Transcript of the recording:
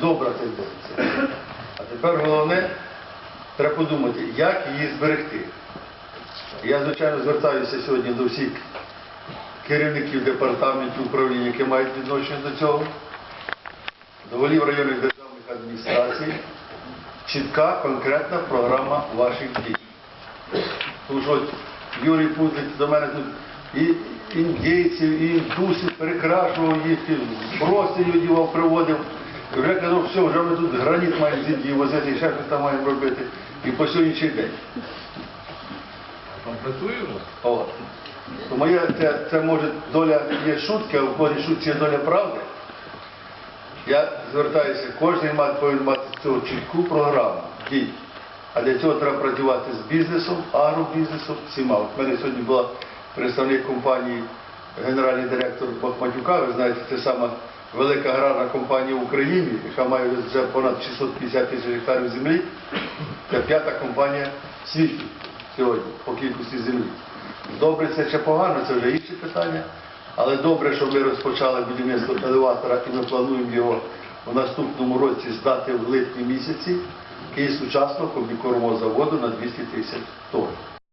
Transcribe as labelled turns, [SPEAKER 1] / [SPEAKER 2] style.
[SPEAKER 1] добра тенденція. А тепер головне, треба подумати, як її зберегти. Я, звичайно, звертаюся сьогодні до всіх керівників департаментів управління, які мають відношення до цього, до голів районних державних адміністрацій. Чітка, конкретна програма ваших дій. Тому що Юрій Пузик до мене тут і індійців, і індусів перекрашував їх, і простинь одівав, приводив. І вже казав, все, вже ми тут граніт маємо з Індії возити, і ще щось там маємо робити. І по сьогоднішній день.
[SPEAKER 2] Там працює вже?
[SPEAKER 1] От. Це, це може доля є шутки, а в кожній шутці є доля правди. Я звертаюся, кожен має повинен мати з цього чітку програму дій. А для цього треба працювати з бізнесом, агробізнесом, всіма. От в мене сьогодні була представник компанії, генеральний директор Бахматюка, ви знаєте, це сама велика аграрна компанія в Україні, яка має вже понад 650 тисяч гектарів землі. Це п'ята компанія в світі сьогодні по кількості землі. Добре це чи погано, це вже інше питання. Але добре, що ми розпочали будівництво елеватора і ми плануємо його у наступному році здати в липні місяці Київ сучасного комбікормового заводу на 200 тисяч тонн.